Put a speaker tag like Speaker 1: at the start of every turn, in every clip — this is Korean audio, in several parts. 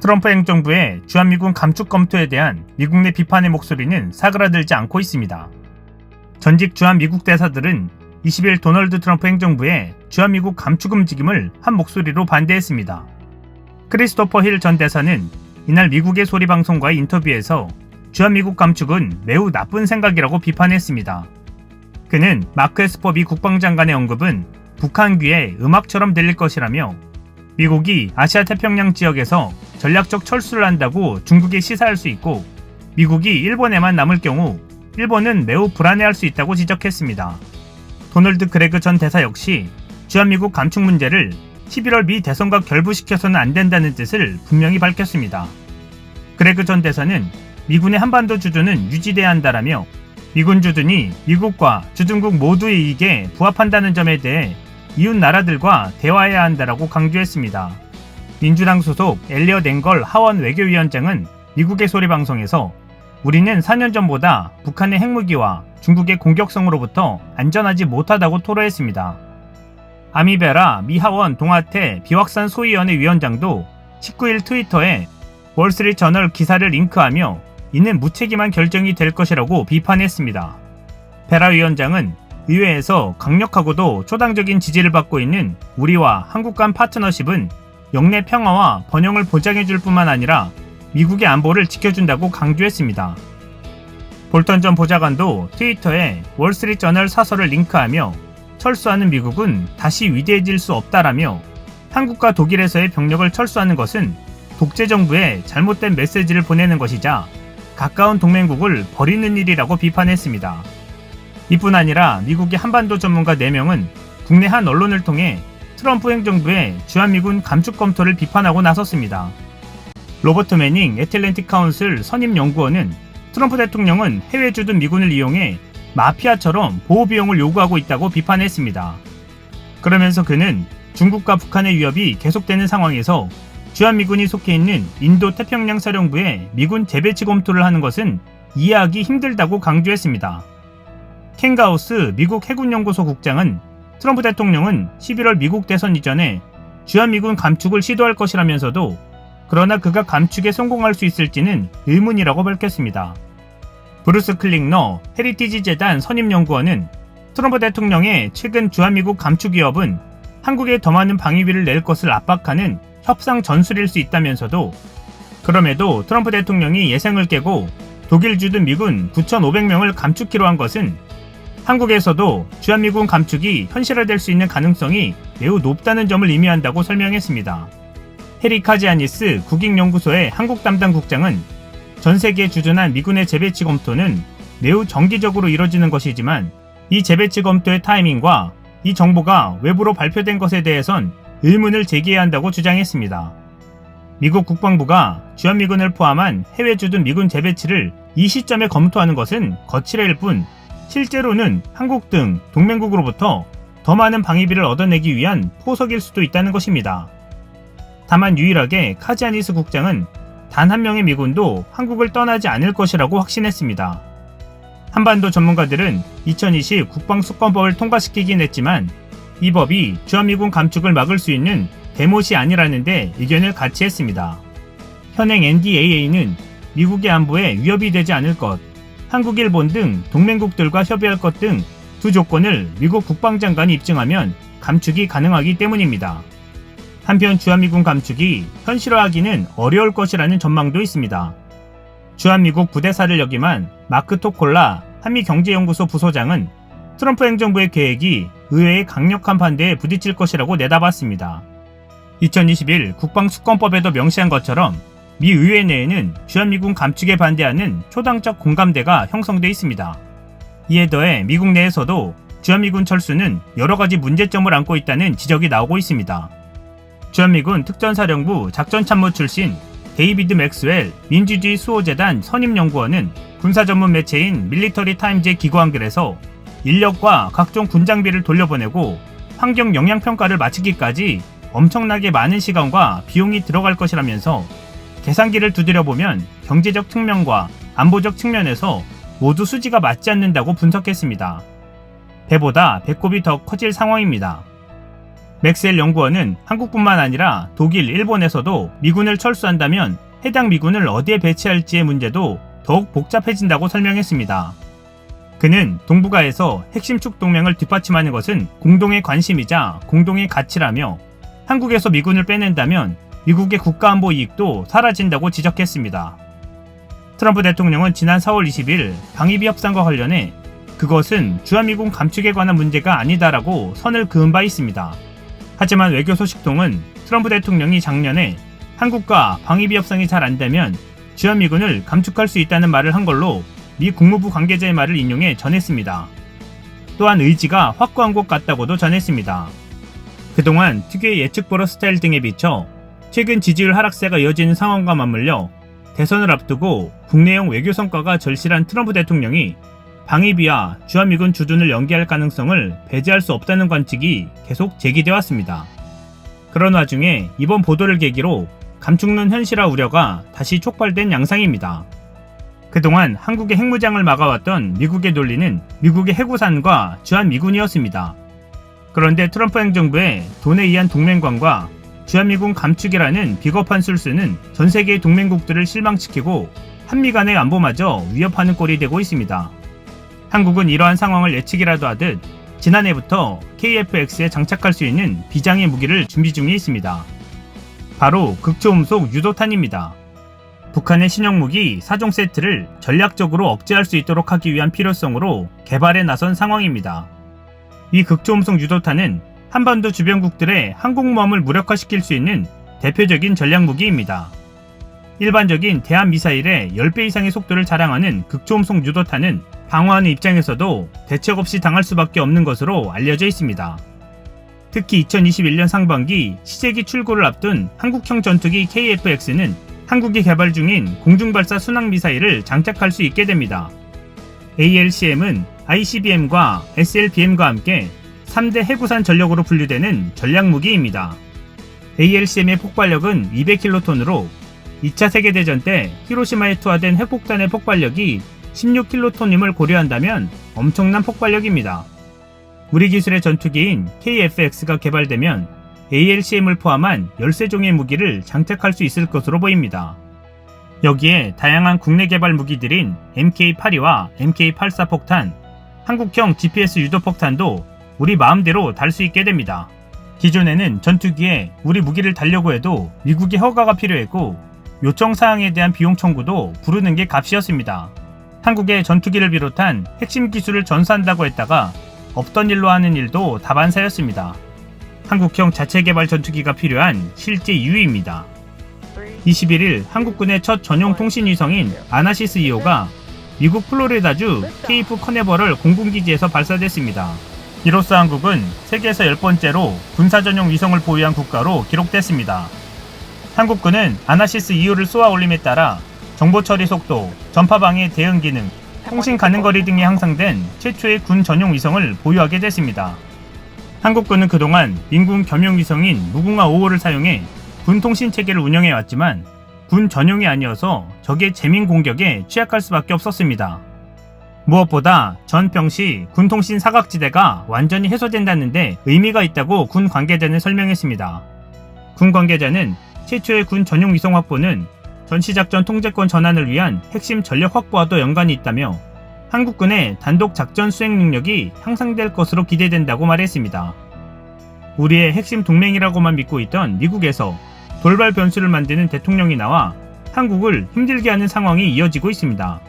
Speaker 1: 트럼프 행정부의 주한미군 감축 검토에 대한 미국 내 비판의 목소리는 사그라들지 않고 있습니다. 전직 주한미국 대사들은 20일 도널드 트럼프 행정부의 주한미국 감축 움직임을 한 목소리로 반대했습니다. 크리스토퍼 힐 전 대사는 이날 미국의 소리 방송과의 인터뷰에서 주한미국 감축은 매우 나쁜 생각이라고 비판했습니다. 그는 마크 에스퍼 미 국방장관의 언급은 북한 귀에 음악처럼 들릴 것이라며 미국이 아시아 태평양 지역에서 전략적 철수를 한다고 중국에 시사할 수 있고 미국이 일본에만 남을 경우 일본은 매우 불안해할 수 있다고 지적했습니다. 도널드 그레그 전 대사 역시 주한미국 감축 문제를 11월 미 대선과 결부시켜서는 안 된다는 뜻을 분명히 밝혔습니다. 그레그 전 대사는 미군의 한반도 주둔은 유지돼야 한다라며 미군 주둔이 미국과 주둔국 모두의 이익에 부합한다는 점에 대해 이웃 나라들과 대화해야 한다라고 강조했습니다. 민주당 소속 엘리엇 앵걸 하원 외교위원장은 미국의 소리 방송에서 우리는 4년 전보다 북한의 핵무기와 중국의 공격성으로부터 안전하지 못하다고 토로했습니다. 아미베라 미 하원 동아태 비확산 소위원회 위원장도 19일 트위터에 월스트리트 저널 기사를 링크하며 이는 무책임한 결정이 될 것이라고 비판했습니다. 베라 위원장은 의회에서 강력하고도 초당적인 지지를 받고 있는 우리와 한국 간 파트너십은 영내 평화와 번영을 보장해줄 뿐만 아니라 미국의 안보를 지켜준다고 강조했습니다. 볼턴 전 보좌관도 트위터에 월스트리트 저널 사설을 링크하며 철수하는 미국은 다시 위대해질 수 없다라며 한국과 독일에서의 병력을 철수하는 것은 독재 정부에 잘못된 메시지를 보내는 것이자 가까운 동맹국을 버리는 일이라고 비판했습니다. 이뿐 아니라 미국의 한반도 전문가 4명은 국내 한 언론을 통해 트럼프 행정부의 주한미군 감축 검토를 비판하고 나섰습니다. 로버트 매닝 애틀랜틱 카운슬 선임 연구원은 트럼프 대통령은 해외 주둔 미군을 이용해 마피아처럼 보호 비용을 요구하고 있다고 비판했습니다. 그러면서 그는 중국과 북한의 위협이 계속되는 상황에서 주한미군이 속해 있는 인도 태평양 사령부에 미군 재배치 검토를 하는 것은 이해하기 힘들다고 강조했습니다. 켄가우스 미국 해군연구소 국장은 트럼프 대통령은 11월 미국 대선 이전에 주한미군 감축을 시도할 것이라면서도 그러나 그가 감축에 성공할 수 있을지는 의문이라고 밝혔습니다. 브루스 클링너 헤리티지 재단 선임연구원은 트럼프 대통령의 최근 주한미국 감축 위협은 한국에 더 많은 방위비를 낼 것을 압박하는 협상 전술일 수 있다면서도 그럼에도 트럼프 대통령이 예상을 깨고 독일 주둔 미군 9,500명을 감축키로 한 것은 한국에서도 주한미군 감축이 현실화될 수 있는 가능성이 매우 높다는 점을 의미한다고 설명했습니다. 헤리 카지아니스 국익연구소의 한국 담당 국장은 전 세계에 주둔한 미군의 재배치 검토는 매우 정기적으로 이뤄지는 것이지만 이 재배치 검토의 타이밍과 이 정보가 외부로 발표된 것에 대해선 의문을 제기해야 한다고 주장했습니다. 미국 국방부가 주한미군을 포함한 해외 주둔 미군 재배치를 이 시점에 검토하는 것은 거칠일 뿐 실제로는 한국 등 동맹국으로부터 더 많은 방위비를 얻어내기 위한 포석일 수도 있다는 것입니다. 다만 유일하게 카지아니스 국장은 단 한 명의 미군도 한국을 떠나지 않을 것이라고 확신했습니다. 한반도 전문가들은 2020 국방수권법을 통과시키긴 했지만 이 법이 주한미군 감축을 막을 수 있는 대못이 아니라는데 의견을 같이 했습니다. 현행 NDAA는 미국의 안보에 위협이 되지 않을 것, 한국, 일본 등 동맹국들과 협의할 것 등 두 조건을 미국 국방장관이 입증하면 감축이 가능하기 때문입니다. 한편 주한미군 감축이 현실화하기는 어려울 것이라는 전망도 있습니다. 주한미국 부대사를 역임한 마크 토콜라 한미경제연구소 부소장은 트럼프 행정부의 계획이 의회의 강력한 반대에 부딪힐 것이라고 내다봤습니다. 2021 국방수권법에도 명시한 것처럼 미 의회 내에는 주한미군 감축에 반대하는 초당적 공감대가 형성돼 있습니다. 이에 더해 미국 내에서도 주한미군 철수는 여러 가지 문제점을 안고 있다는 지적이 나오고 있습니다. 주한미군 특전사령부 작전참모 출신 데이비드 맥스웰 민주주의 수호재단 선임연구원은 군사 전문 매체인 밀리터리 타임즈에 기고한 글에서 인력과 각종 군장비를 돌려보내고 환경 영향평가를 마치기까지 엄청나게 많은 시간과 비용이 들어갈 것이라면서 계산기를 두드려보면 경제적 측면과 안보적 측면에서 모두 수지가 맞지 않는다고 분석했습니다. 배보다 배꼽이 더 커질 상황입니다. 맥스웰 연구원은 한국뿐만 아니라 독일, 일본에서도 미군을 철수한다면 해당 미군을 어디에 배치할지의 문제도 더욱 복잡해진다고 설명했습니다. 그는 동북아에서 핵심 축 동맹을 뒷받침하는 것은 공동의 관심이자 공동의 가치라며 한국에서 미군을 빼낸다면 미국의 국가안보 이익도 사라진다고 지적했습니다. 트럼프 대통령은 지난 4월 20일 방위비 협상과 관련해 그것은 주한미군 감축에 관한 문제가 아니다라고 선을 그은 바 있습니다. 하지만 외교 소식통은 트럼프 대통령이 작년에 한국과 방위비 협상이 잘 안되면 주한미군을 감축할 수 있다는 말을 한 걸로 미 국무부 관계자의 말을 인용해 전했습니다. 또한 의지가 확고한 것 같다고도 전했습니다. 그동안 특유의 예측 보러 스타일 등에 비춰 최근 지지율 하락세가 이어지는 상황과 맞물려 대선을 앞두고 국내용 외교 성과가 절실한 트럼프 대통령이 방위비와 주한미군 주둔을 연기할 가능성을 배제할 수 없다는 관측이 계속 제기되어 왔습니다. 그런 와중에 이번 보도를 계기로 감축론 현실화 우려가 다시 촉발된 양상입니다. 그동안 한국의 핵무장을 막아왔던 미국의 논리는 미국의 해구산과 주한미군이었습니다. 그런데 트럼프 행정부의 돈에 의한 동맹관과 주한미군 감축이라는 비겁한 술수는 전 세계의 동맹국들을 실망시키고 한미 간의 안보마저 위협하는 꼴이 되고 있습니다. 한국은 이러한 상황을 예측이라도 하듯 지난해부터 KF-X에 장착할 수 있는 비장의 무기를 준비 중에 있습니다. 바로 극초음속 유도탄입니다. 북한의 신형무기 4종 세트를 전략적으로 억제할 수 있도록 하기 위한 필요성으로 개발에 나선 상황입니다. 이 극초음속 유도탄은 한반도 주변국들의 항공모함을 무력화시킬 수 있는 대표적인 전략무기입니다. 일반적인 대한 미사일의 10배 이상의 속도를 자랑하는 극초음속 유도탄은 방어하는 입장에서도 대책 없이 당할 수밖에 없는 것으로 알려져 있습니다. 특히 2021년 상반기 시제기 출고를 앞둔 한국형 전투기 KF-X는 한국이 개발 중인 공중발사 순항미사일을 장착할 수 있게 됩니다. ALCM은 ICBM과 SLBM과 함께 3대 해구산 전력으로 분류되는 전략무기입니다. ALCM의 폭발력은 200킬로톤으로 2차 세계대전 때 히로시마에 투하된 핵폭탄의 폭발력이 16킬로톤임을 고려한다면 엄청난 폭발력입니다. 우리 기술의 전투기인 KF-X가 개발되면 ALCM을 포함한 13종의 무기를 장착할 수 있을 것으로 보입니다. 여기에 다양한 국내 개발 무기들인 MK82와 MK84 폭탄, 한국형 GPS 유도 폭탄도 우리 마음대로 달 수 있게 됩니다. 기존에는 전투기에 우리 무기를 달려고 해도 미국의 허가가 필요했고 요청 사항에 대한 비용 청구도 부르는 게 값이었습니다. 한국의 전투기를 비롯한 핵심 기술을 전수한다고 했다가 없던 일로 하는 일도 다반사였습니다. 한국형 자체 개발 전투기가 필요한 실제 이유입니다. 21일 한국군의 첫 전용 통신 위성인 아나시스 2호가 미국 플로리다주 케이프 커네버럴 공군기지에서 발사됐습니다. 이로써 한국은 세계에서 10번째로 군사 전용 위성을 보유한 국가로 기록됐습니다. 한국군은 아나시스 2호를 쏘아 올림에 따라 정보 처리 속도, 전파 방해 대응 기능, 통신 가능 거리 등이 향상된 최초의 군 전용 위성을 보유하게 됐습니다. 한국군은 그동안 민군 겸용 위성인 무궁화 5호를 사용해 군 통신 체계를 운영해 왔지만 군 전용이 아니어서 적의 재민 공격에 취약할 수밖에 없었습니다. 무엇보다 전평시 군통신 사각지대가 완전히 해소된다는데 의미가 있다고 군 관계자는 설명했습니다. 군 관계자는 최초의 군 전용 위성 확보는 전시작전 통제권 전환을 위한 핵심 전력 확보와도 연관이 있다며 한국군의 단독 작전 수행 능력이 향상될 것으로 기대된다고 말했습니다. 우리의 핵심 동맹이라고만 믿고 있던 미국에서 돌발 변수를 만드는 대통령이 나와 한국을 힘들게 하는 상황이 이어지고 있습니다.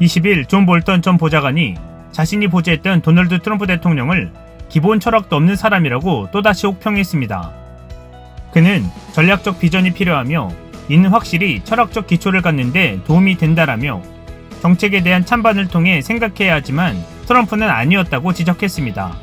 Speaker 1: 20일 존 볼턴 전 보좌관이 자신이 보좌했던 도널드 트럼프 대통령을 기본 철학도 없는 사람이라고 또다시 혹평했습니다. 그는 전략적 비전이 필요하며 이는 확실히 철학적 기초를 갖는데 도움이 된다라며 정책에 대한 찬반을 통해 생각해야 하지만 트럼프는 아니었다고 지적했습니다.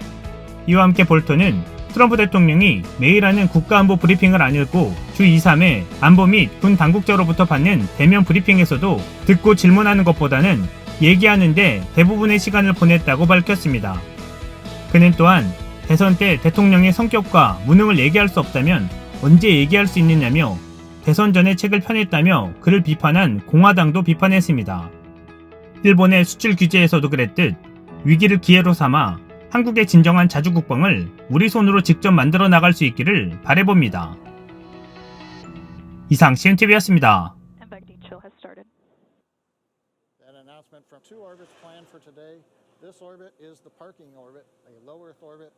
Speaker 1: 이와 함께 볼턴은 트럼프 대통령이 매일 하는 국가안보 브리핑을 안 읽고 주 2, 3회 안보 및 군 당국자로부터 받는 대면 브리핑에서도 듣고 질문하는 것보다는 얘기하는데 대부분의 시간을 보냈다고 밝혔습니다. 그는 또한 대선 때 대통령의 성격과 무능을 얘기할 수 없다면 언제 얘기할 수 있느냐며 대선 전에 책을 펴냈다며 그를 비판한 공화당도 비판했습니다. 일본의 수출 규제에서도 그랬듯 위기를 기회로 삼아 한국의 진정한 자주국방을 우리 손으로 직접 만들어 나갈 수 있기를 바래봅니다. 이상 CNTV였습니다.
Speaker 2: This orbit is the parking orbit, a low Earth orbit